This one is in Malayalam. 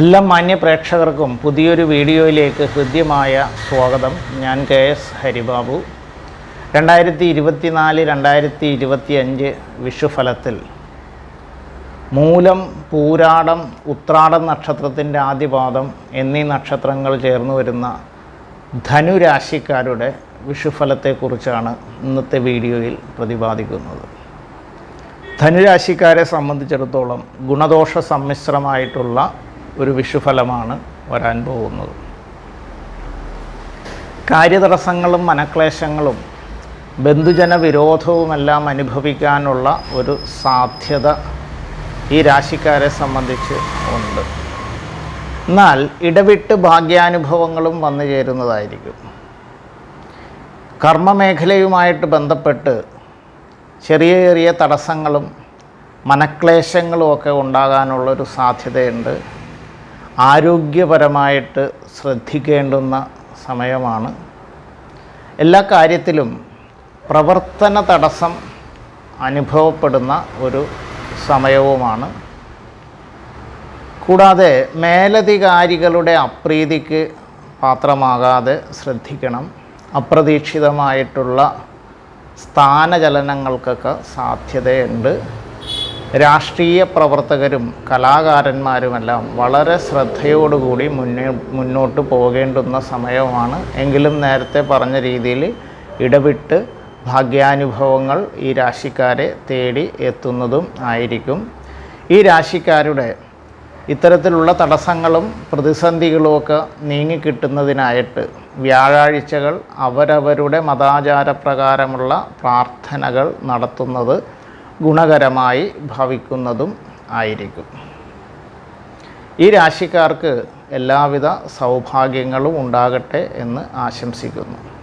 എല്ലാ മാന്യ പ്രേക്ഷകർക്കും പുതിയൊരു വീഡിയോയിലേക്ക് ഹൃദ്യമായ സ്വാഗതം. ഞാൻ കെ എസ് ഹരിബാബു. രണ്ടായിരത്തി ഇരുപത്തിനാല് രണ്ടായിരത്തി ഇരുപത്തി അഞ്ച് വിഷുഫലത്തിൽ മൂലം പൂരാടം ഉത്രാടം നക്ഷത്രത്തിന്റെ ആദ്യപാദം എന്നീ നക്ഷത്രങ്ങൾ ചേർന്ന് വരുന്ന ധനുരാശിക്കാരുടെ വിഷുഫലത്തെക്കുറിച്ചാണ് ഇന്നത്തെ വീഡിയോയിൽ പ്രതിപാദിക്കുന്നത്. ധനുരാശിക്കാരെ സംബന്ധിച്ചിടത്തോളം ഗുണദോഷ സമ്മിശ്രമായിട്ടുള്ള ഒരു വിഷുഫലമാണ് വരാൻ പോകുന്നത്. കാര്യതടസ്സങ്ങളും മനക്ലേശങ്ങളും ബന്ധുജന വിരോധവുമെല്ലാം അനുഭവിക്കാനുള്ള ഒരു സാധ്യത ഈ രാശിക്കാരെ സംബന്ധിച്ച് ഉണ്ട്. എന്നാൽ ഇടവിട്ട് ഭാഗ്യാനുഭവങ്ങളും വന്നു ചേരുന്നതായിരിക്കും. കർമ്മമേഖലയുമായിട്ട് ബന്ധപ്പെട്ട് ചെറിയ ചെറിയ തടസ്സങ്ങളും മനക്ലേശങ്ങളും ഒക്കെ ഉണ്ടാകാനുള്ളൊരു സാധ്യതയുണ്ട്. ആരോഗ്യപരമായിട്ട് ശ്രദ്ധിക്കേണ്ടുന്ന സമയമാണ്. എല്ലാ കാര്യത്തിലും പ്രവർത്തന തടസ്സം അനുഭവപ്പെടുന്ന ഒരു സമയവുമാണ്. കൂടാതെ മേലധികാരികളുടെ അപ്രീതിക്ക് പാത്രമാകാതെ ശ്രദ്ധിക്കണം. അപ്രതീക്ഷിതമായിട്ടുള്ള സ്ഥാനചലനങ്ങൾക്കൊക്കെ സാധ്യതയുണ്ട്. രാഷ്ട്രീയ പ്രവർത്തകരും കലാകാരന്മാരുമെല്ലാം വളരെ ശ്രദ്ധയോടുകൂടി മുന്നേ മുന്നോട്ട് പോകേണ്ടുന്ന സമയമാണ്. എങ്കിലും നേരത്തെ പറഞ്ഞ രീതിയിൽ ഇടവിട്ട് ഭാഗ്യാനുഭവങ്ങൾ ഈ രാശിക്കാരെ തേടി എത്തുന്നതും ആയിരിക്കും. ഈ രാശിക്കാരുടെ ഇത്തരത്തിലുള്ള തടസ്സങ്ങളും പ്രതിസന്ധികളുമൊക്കെ നീങ്ങിക്കിട്ടുന്നതിനായിട്ട് വ്യാഴാഴ്ചകൾ അവരവരുടെ മതാചാരപ്രകാരമുള്ള പ്രാർത്ഥനകൾ നടത്തുന്നത് ഗുണകരമായി ഭവിക്കുന്നതും ആയിരിക്കും. ഈ രാശിക്കാർക്ക് എല്ലാവിധ സൗഭാഗ്യങ്ങളും ഉണ്ടാകട്ടെ എന്ന് ആശംസിക്കുന്നു.